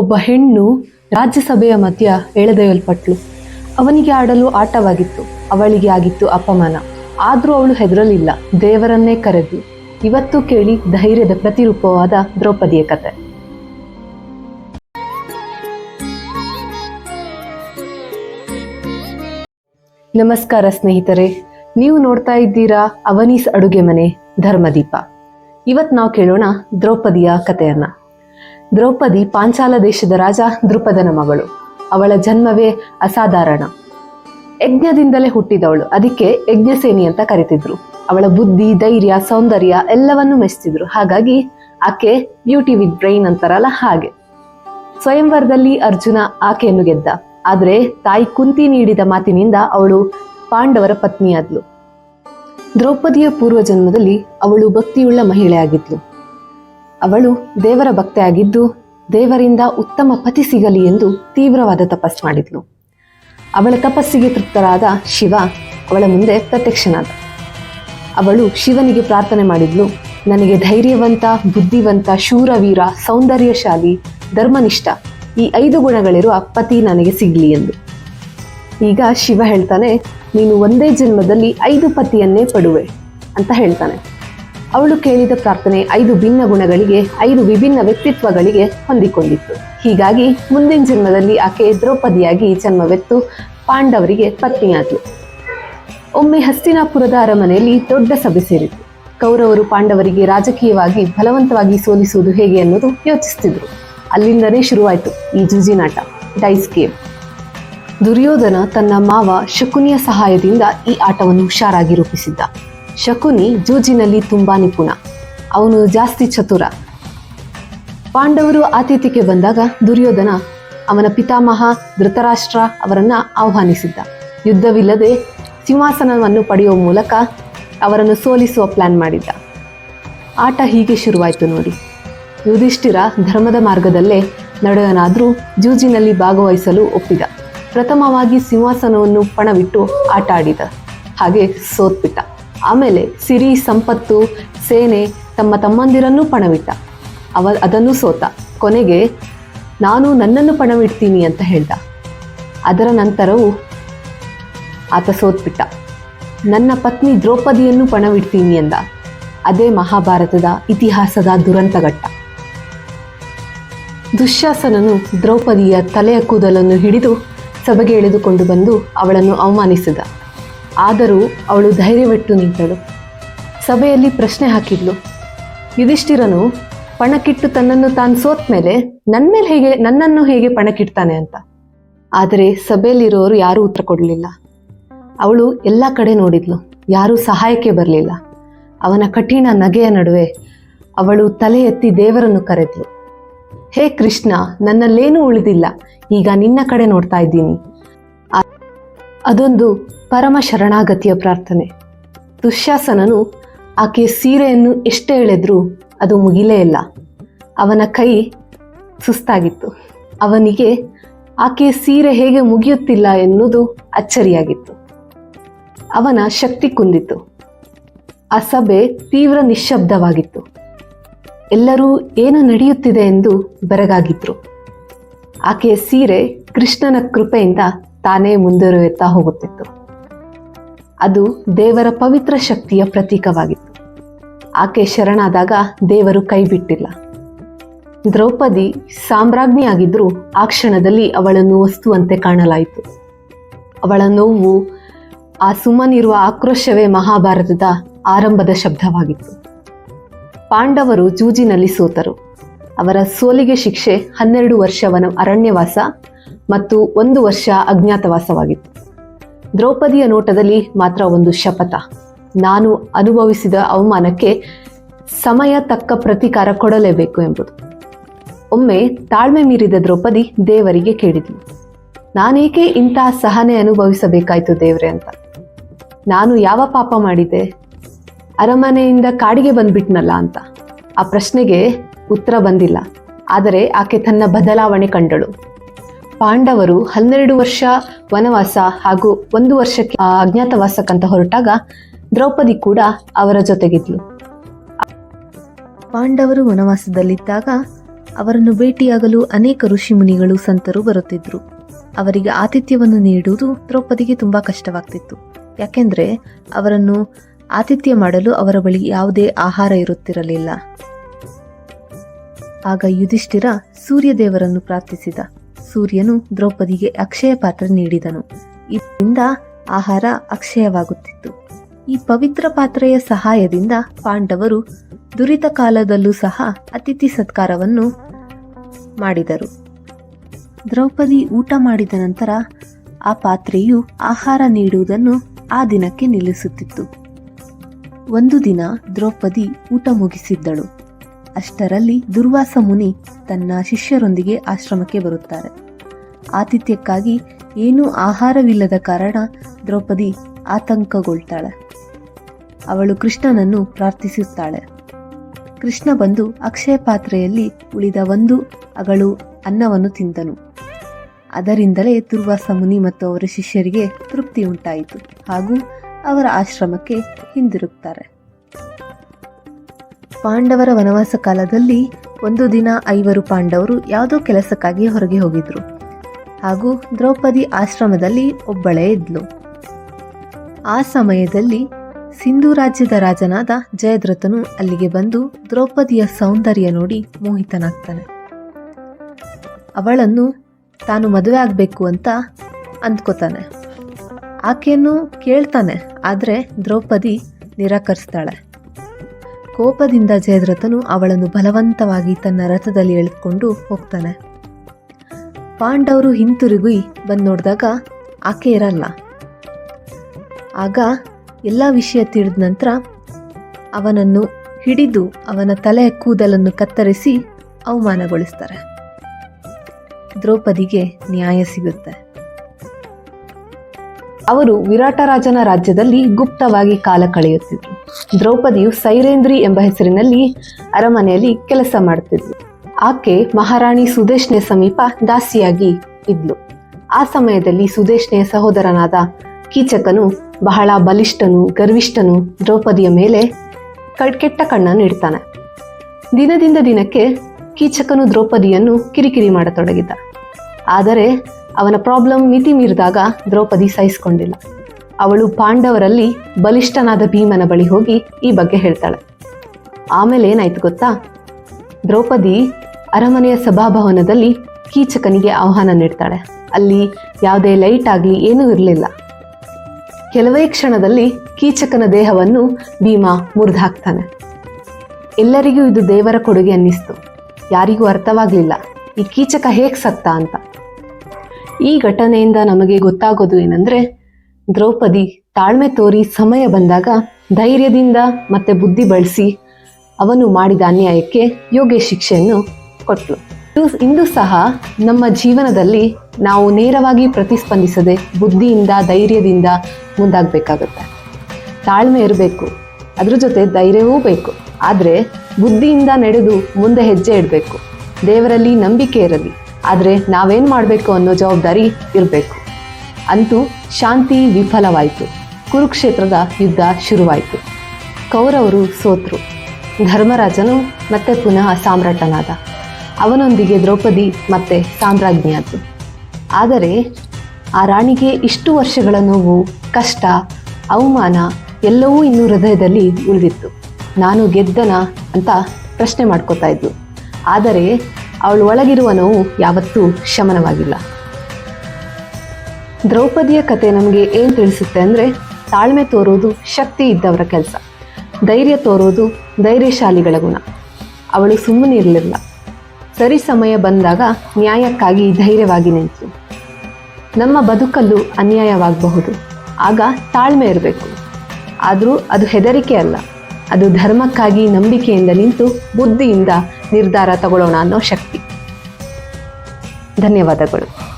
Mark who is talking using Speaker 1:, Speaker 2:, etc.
Speaker 1: ಒಬ್ಬ ಹೆಣ್ಣು ರಾಜ್ಯಸಭೆಯ ಮಧ್ಯ ಎಳೆದೊಯ್ಯಲ್ಪಟ್ಲು. ಅವನಿಗೆ ಆಡಲು ಆಟವಾಗಿತ್ತು, ಅವಳಿಗೆ ಆಗಿತ್ತು ಅಪಮಾನ. ಆದರೂ ಅವಳು ಹೆದರಲಿಲ್ಲ, ದೇವರನ್ನೇ ಕರೆದು. ಇವತ್ತು ಕೇಳಿ ಧೈರ್ಯದ ಪ್ರತಿರೂಪವಾದ ದ್ರೌಪದಿಯ ಕತೆ. ನಮಸ್ಕಾರ ಸ್ನೇಹಿತರೆ, ನೀವು ನೋಡ್ತಾ ಇದ್ದೀರಾ ಅವನೀಸ್ ಅಡುಗೆ ಮನೆ ಧರ್ಮದೀಪ. ಇವತ್ತು ನಾವು ಕೇಳೋಣ ದ್ರೌಪದಿಯ ಕಥೆಯನ್ನ ದ್ರೌಪದಿ ಪಾಂಚಾಲ ದೇಶದ ರಾಜ ದೃಪದನ ಮಗಳು. ಅವಳ ಜನ್ಮವೇ ಅಸಾಧಾರಣ. ಯಜ್ಞದಿಂದಲೇ ಹುಟ್ಟಿದವಳು. ಅದಕ್ಕೆ ಯಜ್ಞಸೇನಿ ಅಂತ ಕರಿತಿದ್ರು. ಅವಳ ಬುದ್ಧಿ, ಧೈರ್ಯ, ಸೌಂದರ್ಯ ಎಲ್ಲವನ್ನೂ ಮೆಚ್ಚಿದ್ರು. ಹಾಗಾಗಿ ಆಕೆ ಬ್ಯೂಟಿ ವಿತ್ ಬ್ರೈನ್ ಅಂತಾರಲ್ಲ ಹಾಗೆ. ಸ್ವಯಂವರದಲ್ಲಿ ಅರ್ಜುನ ಆಕೆಯನ್ನು ಗೆದ್ದ. ಆದರೆ ತಾಯಿ ಕುಂತಿ ನೀಡಿದ ಮಾತಿನಿಂದ ಅವಳು ಪಾಂಡವರ ಪತ್ನಿಯಾದ್ಲು. ದ್ರೌಪದಿಯ ಪೂರ್ವ ಜನ್ಮದಲ್ಲಿ ಅವಳು ಭಕ್ತಿಯುಳ್ಳ ಮಹಿಳೆಯಾಗಿದ್ಲು. ಅವಳು ದೇವರ ಭಕ್ತೆಯಾಗಿದ್ದು ದೇವರಿಂದ ಉತ್ತಮ ಪತಿ ಸಿಗಲಿ ಎಂದು ತೀವ್ರವಾದ ತಪಸ್ಸು ಮಾಡಿದ್ಲು. ಅವಳ ತಪಸ್ಸಿಗೆ ತೃಪ್ತರಾದ ಶಿವ ಅವಳ ಮುಂದೆ ಪ್ರತ್ಯಕ್ಷನಾದ. ಅವಳು ಶಿವನಿಗೆ ಪ್ರಾರ್ಥನೆ ಮಾಡಿದ್ಲು, ನನಗೆ ಧೈರ್ಯವಂತ, ಬುದ್ಧಿವಂತ, ಶೂರವೀರ, ಸೌಂದರ್ಯಶಾಲಿ, ಧರ್ಮನಿಷ್ಠ ಈ ಐದು ಗುಣಗಳಿರುವ ಪತಿ ನನಗೆ ಸಿಗಲಿ ಎಂದು. ಈಗ ಶಿವ ಹೇಳ್ತಾನೆ, ನೀನು ಒಂದೇ ಜನ್ಮದಲ್ಲಿ ಐದು ಪತಿಯನ್ನೇ ಪಡುವೆ ಅಂತ ಹೇಳ್ತಾನೆ. ಅವಳು ಕೇಳಿದ ಪ್ರಾರ್ಥನೆ ಐದು ಭಿನ್ನ ಗುಣಗಳಿಗೆ, ಐದು ವಿಭಿನ್ನ ವ್ಯಕ್ತಿತ್ವಗಳಿಗೆ ಹೊಂದಿಕೊಂಡಿತ್ತು. ಹೀಗಾಗಿ ಮುಂದಿನ ಜನ್ಮದಲ್ಲಿ ಆಕೆ ದ್ರೌಪದಿಯಾಗಿ ಜನ್ಮವೆತ್ತು ಪಾಂಡವರಿಗೆ ಪತ್ನಿಯಾದಳು ಒಮ್ಮೆ ಹಸ್ತಿನಾಪುರದ ಅರಮನೆಯಲ್ಲಿ ದೊಡ್ಡ ಸಭೆ ಸೇರಿತು ಕೌರವರು ಪಾಂಡವರಿಗೆ ರಾಜಕೀಯವಾಗಿ ಬಲವಂತವಾಗಿ ಸೋಲಿಸುವುದು ಹೇಗೆ ಅನ್ನೋದು ಯೋಚಿಸ್ತಿದ್ರು. ಅಲ್ಲಿಂದನೇ ಶುರುವಾಯಿತು ಈ ಜೂಜಿನಾಟ ಡೈಸ್ ಗೇಮ್ ದುರ್ಯೋಧನ ತನ್ನ ಮಾವ ಶಕುನಿಯ ಸಹಾಯದಿಂದ ಈ ಆಟವನ್ನು ಹುಷಾರಾಗಿ ರೂಪಿಸಿದ್ದ. ಶಕುನಿ ಜೂಜಿನಲ್ಲಿ ತುಂಬಾ ನಿಪುಣ. ಅವನು ಜಾಸ್ತಿ ಚತುರ. ಪಾಂಡವರು ಆತಿಥ್ಯಕ್ಕೆ ಬಂದಾಗ ದುರ್ಯೋಧನ ಅವನ ಪಿತಾಮಹ ಧೃತರಾಷ್ಟ್ರ ಅವರನ್ನ ಆಹ್ವಾನಿಸಿದ್ದ. ಯುದ್ಧವಿಲ್ಲದೆ ಸಿಂಹಾಸನವನ್ನು ಪಡೆಯುವ ಮೂಲಕ ಅವರನ್ನು ಸೋಲಿಸುವ ಪ್ಲಾನ್ ಮಾಡಿದ್ದ. ಆಟ ಹೀಗೆ ಶುರುವಾಯಿತು ನೋಡಿ. ಯುಧಿಷ್ಠಿರ ಧರ್ಮದ ಮಾರ್ಗದಲ್ಲೇ ನಡೆಯನಾದರೂ ಜೂಜಿನಲ್ಲಿ ಭಾಗವಹಿಸಲು ಒಪ್ಪಿದ. ಪ್ರಥಮವಾಗಿ ಸಿಂಹಾಸನವನ್ನು ಪಣವಿಟ್ಟು ಆಟ ಆಡಿದ ಹಾಗೆ ಸೋತ್ಬಿಟ್ಟ. ಆಮೇಲೆ ಸಿರಿ, ಸಂಪತ್ತು, ಸೇನೆ ತಮ್ಮ ತಮ್ಮಂದಿರನ್ನು ಪಣವಿಟ್ಟ. ಅವ ಅದನ್ನು ಸೋತ ಕೊನೆಗೆ ನಾನು ನನ್ನನ್ನು ಪಣವಿಡ್ತೀನಿ ಅಂತ ಹೇಳ್ದ. ಅದರ ನಂತರವೂ ಆತ ಸೋತ್ಬಿಟ್ಟ. ನನ್ನ ಪತ್ನಿ ದ್ರೌಪದಿಯನ್ನು ಪಣವಿಡ್ತೀನಿ ಎಂದ. ಅದೇ ಮಹಾಭಾರತದ ಇತಿಹಾಸದ ದುರಂತ ಘಟ್ಟ ದುಶ್ಯಾಸನನು ದ್ರೌಪದಿಯ ತಲೆಯ ಕೂದಲನ್ನು ಹಿಡಿದು ಸಭೆಗೆ ಎಳೆದುಕೊಂಡು ಬಂದು ಅವಳನ್ನು ಅವಮಾನಿಸಿದ. ಆದರೂ ಅವಳು ಧೈರ್ಯವಿಟ್ಟು ನಿಂತಳು. ಸಭೆಯಲ್ಲಿ ಪ್ರಶ್ನೆ ಹಾಕಿದ್ಲು. ಯುಧಿಷ್ಠಿರನು ಪಣಕ್ಕಿಟ್ಟು ತನ್ನನ್ನು ತಾನು ಸೋತ ಮೇಲೆ ನನ್ನ ಮೇಲೆ ಹೇಗೆ, ನನ್ನನ್ನು ಹೇಗೆ ಪಣಕ್ಕಿಡ್ತಾನೆ ಅಂತ. ಆದರೆ ಸಭೆಯಲ್ಲಿರೋರು ಯಾರೂ ಉತ್ತರ ಕೊಡಲಿಲ್ಲ. ಅವಳು ಎಲ್ಲ ಕಡೆ ನೋಡಿದ್ಲು. ಯಾರೂ ಸಹಾಯಕ್ಕೆ ಬರಲಿಲ್ಲ. ಅವನ ಕಠಿಣ ನಗೆಯ ನಡುವೆ ಅವಳು ತಲೆ ಎತ್ತಿ ದೇವರನ್ನು ಕರೆದ್ಲು. ಹೇ ಕೃಷ್ಣ, ನನ್ನಲ್ಲೇನೂ ಉಳಿದಿಲ್ಲ. ಈಗ ನಿನ್ನ ಕಡೆ ನೋಡ್ತಾ ಇದ್ದೀನಿ. ಅದೊಂದು ಪರಮ ಶರಣಾಗತಿಯ ಪ್ರಾರ್ಥನೆ. ದುಶ್ಯಾಸನನು ಆಕೆಯ ಸೀರೆಯನ್ನು ಎಷ್ಟೇ ಎಳೆದ್ರೂ ಅದು ಮುಗಿಲೇ ಇಲ್ಲ. ಅವನ ಕೈ ಸುಸ್ತಾಗಿತ್ತು. ಅವನಿಗೆ ಆಕೆಯ ಸೀರೆ ಹೇಗೆ ಮುಗಿಯುತ್ತಿಲ್ಲ ಎನ್ನುವುದು ಅಚ್ಚರಿಯಾಗಿತ್ತು. ಅವನ ಶಕ್ತಿ ಕುಂದಿತು. ಆ ಸಭೆ ತೀವ್ರ ನಿಶ್ಶಬ್ದವಾಗಿತ್ತು. ಎಲ್ಲರೂ ಏನು ನಡೆಯುತ್ತಿದೆ ಎಂದು ಬೆರಗಾಗಿದ್ರು. ಆಕೆಯ ಸೀರೆ ಕೃಷ್ಣನ ಕೃಪೆಯಿಂದ ತಾನೇ ಮುಂದುವರಿಯುತ್ತಾ ಹೋಗುತ್ತಿತ್ತು. ಅದು ದೇವರ ಪವಿತ್ರ ಶಕ್ತಿಯ ಪ್ರತೀಕವಾಗಿತ್ತು. ಆಕೆ ಶರಣಾದಾಗ ದೇವರು ಕೈ ಬಿಟ್ಟಿಲ್ಲ ದ್ರೌಪದಿ ಸಾಮ್ರಾಜ್ಞಿಯಾಗಿದ್ದರೂ ಆ ಕ್ಷಣದಲ್ಲಿ ಅವಳನ್ನು ವಸ್ತುವಂತೆ ಕಾಣಲಾಯಿತು. ಅವಳ ನೋವು, ಆ ಸುಮ್ಮನಿರುವ ಆಕ್ರೋಶವೇ ಮಹಾಭಾರತದ ಆರಂಭದ ಶಬ್ದವಾಗಿತ್ತು. ಪಾಂಡವರು ಜೂಜಿನಲ್ಲಿ ಸೋತರು. ಅವರ ಸೋಲಿಗೆ ಶಿಕ್ಷೆ ಹನ್ನೆರಡು ವರ್ಷವನ ಅರಣ್ಯವಾಸ ಮತ್ತು ಒಂದು ವರ್ಷ ಅಜ್ಞಾತವಾಸವಾಗಿತ್ತು. ದ್ರೌಪದಿಯ ನೋಟದಲ್ಲಿ ಮಾತ್ರ ಒಂದು ಶಪಥ. ನಾನು ಅನುಭವಿಸಿದ ಅವಮಾನಕ್ಕೆ ಸಮಯ ತಕ್ಕ ಪ್ರತೀಕಾರ ಕೊಡಲೇಬೇಕು ಎಂಬುದು. ಒಮ್ಮೆ ತಾಳ್ಮೆ ಮೀರಿದ ದ್ರೌಪದಿ ದೇವರಿಗೆ ಕೇಳಿದ್ಲು ನಾನೇಕೆ ಇಂತಹ ಸಹನೆ ಅನುಭವಿಸಬೇಕಾಯ್ತು ದೇವ್ರೆ ಅಂತ. ನಾನು ಯಾವ ಪಾಪ ಮಾಡಿದೆ? ಅರಮನೆಯಿಂದ ಕಾಡಿಗೆ ಬಂದ್ಬಿಟ್ನಲ್ಲ ಅಂತ. ಆ ಪ್ರಶ್ನೆಗೆ ಉತ್ತರ ಬಂದಿಲ್ಲ. ಆದರೆ ಆಕೆ ತನ್ನ ಬದಲಾವಣೆ ಕಂಡಳು. ಪಾಂಡವರು ಹನ್ನೆರಡು ವರ್ಷ ವನವಾಸ ಹಾಗೂ ಒಂದು ವರ್ಷಕ್ಕೆ ಅಜ್ಞಾತವಾಸಕ್ಕಂತ ಹೊರಟಾಗ ದ್ರೌಪದಿ ಕೂಡ ಅವರ ಜೊತೆಗಿದ್ಲು. ಪಾಂಡವರು ವನವಾಸದಲ್ಲಿದ್ದಾಗ ಅವರನ್ನು ಭೇಟಿಯಾಗಲು ಅನೇಕ ಋಷಿ ಮುನಿಗಳು ಸಂತರು ಬರುತ್ತಿದ್ರು. ಅವರಿಗೆ ಆತಿಥ್ಯವನ್ನು ನೀಡುವುದು ದ್ರೌಪದಿಗೆ ತುಂಬಾ ಕಷ್ಟವಾಗ್ತಿತ್ತು. ಯಾಕೆಂದ್ರೆ ಅವರನ್ನು ಆತಿಥ್ಯ ಮಾಡಲು ಅವರ ಬಳಿ ಯಾವುದೇ ಆಹಾರ ಇರುತ್ತಿರಲಿಲ್ಲ. ಆಗ ಯುಧಿಷ್ಠಿರ ಸೂರ್ಯದೇವರನ್ನು ಪ್ರಾರ್ಥಿಸಿದ. ಸೂರ್ಯನು ದ್ರೌಪದಿಗೆ ಅಕ್ಷಯ ಪಾತ್ರ ನೀಡಿದನು. ಇದರಿಂದ ಆಹಾರ ಅಕ್ಷಯವಾಗುತ್ತಿತ್ತು. ಈ ಪವಿತ್ರ ಪಾತ್ರೆಯ ಸಹಾಯದಿಂದ ಪಾಂಡವರು ದುರಿತ ಕಾಲದಲ್ಲೂ ಸಹ ಅತಿಥಿ ಸತ್ಕಾರವನ್ನು ಮಾಡಿದರು. ದ್ರೌಪದಿ ಊಟ ಮಾಡಿದ ನಂತರ ಆ ಪಾತ್ರೆಯು ಆಹಾರ ನೀಡುವುದನ್ನು ಆ ದಿನಕ್ಕೆ ನಿಲ್ಲಿಸುತ್ತಿತ್ತು. ಒಂದು ದಿನ ದ್ರೌಪದಿ ಊಟ ಮುಗಿಸಿದ್ದಳು. ಅಷ್ಟರಲ್ಲಿ ದುರ್ವಾಸ ಮುನಿ ತನ್ನ ಶಿಷ್ಯರೊಂದಿಗೆ ಆಶ್ರಮಕ್ಕೆ ಬರುತ್ತಾರೆ. ಆತಿಥ್ಯಕ್ಕಾಗಿ ಏನೂ ಆಹಾರವಿಲ್ಲದ ಕಾರಣ ದ್ರೌಪದಿ ಆತಂಕಗೊಳ್ತಾಳೆ. ಅವಳು ಕೃಷ್ಣನನ್ನು ಪ್ರಾರ್ಥಿಸುತ್ತಾಳೆ. ಕೃಷ್ಣ ಬಂದು ಅಕ್ಷಯ ಪಾತ್ರೆಯಲ್ಲಿ ಉಳಿದ ಒಂದು ಅಗಳು ಅನ್ನವನ್ನು ತಿಂದನು. ಅದರಿಂದಲೇ ದುರ್ವಾಸ ಮುನಿ ಮತ್ತು ಅವರ ಶಿಷ್ಯರಿಗೆ ತೃಪ್ತಿ ಉಂಟಾಯಿತು ಹಾಗೂ ಅವರ ಆಶ್ರಮಕ್ಕೆ ಹಿಂದಿರುಗ್ತಾರೆ. ಪಾಂಡವರ ವನವಾಸ ಕಾಲದಲ್ಲಿ ಒಂದು ದಿನ ಐವರು ಪಾಂಡವರು ಯಾವುದೋ ಕೆಲಸಕ್ಕಾಗಿ ಹೊರಗೆ ಹೋಗಿದ್ರು. ಹಾಗೂ ದ್ರೌಪದಿ ಆಶ್ರಮದಲ್ಲಿ ಒಬ್ಬಳೇ ಇದ್ಲು. ಆ ಸಮಯದಲ್ಲಿ ಸಿಂಧು ರಾಜ್ಯದ ರಾಜನಾದ ಜಯದ್ರಥನು ಅಲ್ಲಿಗೆ ಬಂದು ದ್ರೌಪದಿಯ ಸೌಂದರ್ಯ ನೋಡಿ ಮೋಹಿತನಾಗ್ತಾನೆ. ಅವಳನ್ನು ತಾನು ಮದುವೆ ಆಗಬೇಕು ಅಂತ ಅಂದ್ಕೋತಾನೆ. ಆಕೆಯನ್ನು ಕೇಳ್ತಾನೆ, ಆದರೆ ದ್ರೌಪದಿ ನಿರಾಕರಿಸ್ತಾಳೆ. ಕೋಪದಿಂದ ಜಯದ್ರಥನು ಅವಳನ್ನು ಬಲವಂತವಾಗಿ ತನ್ನ ರಥದಲ್ಲಿ ಎಳೆದುಕೊಂಡು ಹೋಗ್ತಾನೆ. ಪಾಂಡವರು ಹಿಂತಿರುಗಿ ಬಂದು ನೋಡಿದಾಗ ಆಕೆ ಇರಲ್ಲ. ಆಗ ಎಲ್ಲ ವಿಷಯ ತಿಳಿದ ನಂತರ ಅವನನ್ನು ಹಿಡಿದು ಅವನ ತಲೆಯ ಕೂದಲನ್ನು ಕತ್ತರಿಸಿ ಅವಮಾನಗೊಳಿಸ್ತಾರೆ. ದ್ರೌಪದಿಗೆ ನ್ಯಾಯ ಸಿಗುತ್ತೆ. ಅವರು ವಿರಾಟರಾಜನ ರಾಜ್ಯದಲ್ಲಿ ಗುಪ್ತವಾಗಿ ಕಾಲ ಕಳೆಯುತ್ತಿದ್ರು ದ್ರೌಪದಿಯು ಸೈರೇಂದ್ರಿ ಎಂಬ ಹೆಸರಿನಲ್ಲಿ ಅರಮನೆಯಲ್ಲಿ ಕೆಲಸ ಮಾಡುತ್ತಿದ್ರು ಆಕೆ ಮಹಾರಾಣಿ ಸುದೇಶ್ನೆ ಸಮೀಪ ದಾಸಿಯಾಗಿ ಇದ್ಲು. ಆ ಸಮಯದಲ್ಲಿ ಸುದೇಶ್ನೆಯ ಸಹೋದರನಾದ ಕೀಚಕನು, ಬಹಳ ಬಲಿಷ್ಠನು, ಗರ್ವಿಷ್ಠನು ದ್ರೌಪದಿಯ ಮೇಲೆ ಕಡ್ಕೆಟ್ಟ ಕಣ್ಣನ್ನು ಇಡ್ತಾನೆ. ದಿನದಿಂದ ದಿನಕ್ಕೆ ಕೀಚಕನು ದ್ರೌಪದಿಯನ್ನು ಕಿರಿಕಿರಿ ಮಾಡತೊಡಗಿದ. ಆದರೆ ಅವನ ಪ್ರಾಬ್ಲಮ್ ಮಿತಿ ಮೀರಿದಾಗ ದ್ರೌಪದಿ ಸಹಿಸಿಕೊಂಡಿಲ್ಲ. ಅವಳು ಪಾಂಡವರಲ್ಲಿ ಬಲಿಷ್ಠನಾದ ಭೀಮನ ಬಳಿ ಹೋಗಿ ಈ ಬಗ್ಗೆ ಹೇಳ್ತಾಳೆ. ಆಮೇಲೆ ಏನಾಯ್ತು ಗೊತ್ತಾ? ದ್ರೌಪದಿ ಅರಮನೆಯ ಸಭಾಭವನದಲ್ಲಿ ಕೀಚಕನಿಗೆ ಆಹ್ವಾನ ನೀಡ್ತಾಳೆ. ಅಲ್ಲಿ ಯಾವುದೇ ಲೈಟ್ ಆಗಲಿ ಏನೂ ಇರಲಿಲ್ಲ. ಕೆಲವೇ ಕ್ಷಣದಲ್ಲಿ ಕೀಚಕನ ದೇಹವನ್ನು ಭೀಮ ಮುರಿದು ಎಲ್ಲರಿಗೂ ಇದು ದೇವರ ಕೊಡುಗೆ ಅನ್ನಿಸ್ತು. ಯಾರಿಗೂ ಅರ್ಥವಾಗಲಿಲ್ಲ, ಈ ಕೀಚಕ ಹೇಗೆ ಸತ್ತ ಅಂತ. ಈ ಘಟನೆಯಿಂದ ನಮಗೆ ಗೊತ್ತಾಗೋದು ಏನಂದ್ರೆ, ದ್ರೌಪದಿ ತಾಳ್ಮೆ ತೋರಿ ಸಮಯ ಬಂದಾಗ ಧೈರ್ಯದಿಂದ ಮತ್ತೆ ಬುದ್ಧಿ ಬಳಸಿ ಅವನು ಮಾಡಿದ ಅನ್ಯಾಯಕ್ಕೆ ಯೋಗ್ಯ ಶಿಕ್ಷೆಯನ್ನು ಕೊಟ್ಟಳು ಇದು- ಸಹ ನಮ್ಮ ಜೀವನದಲ್ಲಿ ನಾವು ನೇರವಾಗಿ ಪ್ರತಿಸ್ಪಂದಿಸದೆ ಬುದ್ಧಿಯಿಂದ, ಧೈರ್ಯದಿಂದ ಮುಂದಾಗಬೇಕಾಗುತ್ತೆ. ತಾಳ್ಮೆ ಇರಬೇಕು, ಅದ್ರ ಜೊತೆ ಧೈರ್ಯವೂ ಬೇಕು, ಆದರೆ ಬುದ್ಧಿಯಿಂದ ನಡೆದು ಮುಂದೆ ಹೆಜ್ಜೆ ಇಡಬೇಕು. ದೇವರಲ್ಲಿ ನಂಬಿಕೆ ಇರಲಿ. ಆದರೆ ನಾವೇನು ಮಾಡಬೇಕು ಅನ್ನೋ ಜವಾಬ್ದಾರಿ ಇರಬೇಕು. ಅಂತೂ ಶಾಂತಿ ವಿಫಲವಾಯಿತು. ಕುರುಕ್ಷೇತ್ರದ ಯುದ್ಧ ಶುರುವಾಯಿತು. ಕೌರವರು ಸೋತರು. ಧರ್ಮರಾಜನು ಮತ್ತೆ ಪುನಃ ಸಾಮ್ರಾಟನಾದ. ಅವನೊಂದಿಗೆ ದ್ರೌಪದಿ ಮತ್ತೆ ಸಾಮ್ರಾಜ್ಞಿ ಆದ್ಲು ಆದರೆ ಆ ರಾಣಿಗೆ ಇಷ್ಟು ವರ್ಷಗಳ ನೋವು, ಕಷ್ಟ, ಅವಮಾನ ಎಲ್ಲವೂ ಇನ್ನೂ ಹೃದಯದಲ್ಲಿ ಉಳಿದಿತ್ತು. ನಾನು ಗೆದ್ದನ ಅಂತ ಪ್ರಶ್ನೆ ಮಾಡ್ಕೋತಾ ಇದ್ದು ಆದರೆ ಅವಳ ಒಳಗಿರುವ ನೋವು ಯಾವತ್ತೂ ಶಮನವಾಗಿಲ್ಲ. ದ್ರೌಪದಿಯ ಕತೆ ನಮಗೆ ಏನು ತಿಳಿಸುತ್ತೆ ಅಂದರೆ, ತಾಳ್ಮೆ ತೋರೋದು ಶಕ್ತಿ ಇದ್ದವರ ಕೆಲಸ. ಧೈರ್ಯ ತೋರೋದು ಧೈರ್ಯಶಾಲಿಗಳ ಗುಣ. ಅವಳು ಸುಮ್ಮನೆ ಇರಲಿಲ್ಲ. ಸರಿ ಸಮಯ ಬಂದಾಗ ನ್ಯಾಯಕ್ಕಾಗಿ ಧೈರ್ಯವಾಗಿ ನಿಂತು. ನಮ್ಮ ಬದುಕಲ್ಲೂ ಅನ್ಯಾಯವಾಗಬಹುದು. ಆಗ ತಾಳ್ಮೆ ಇರಬೇಕು. ಆದರೂ ಅದು ಹೆದರಿಕೆ ಅಲ್ಲ. ಅದು ಧರ್ಮಕ್ಕಾಗಿ ನಂಬಿಕೆಯಿಂದ ನಿಂತು ಬುದ್ಧಿಯಿಂದ ನಿರ್ಧಾರ ತಗೊಳ್ಳೋಣ ಅನ್ನೋ ಶಕ್ತಿ. ಧನ್ಯವಾದಗಳು.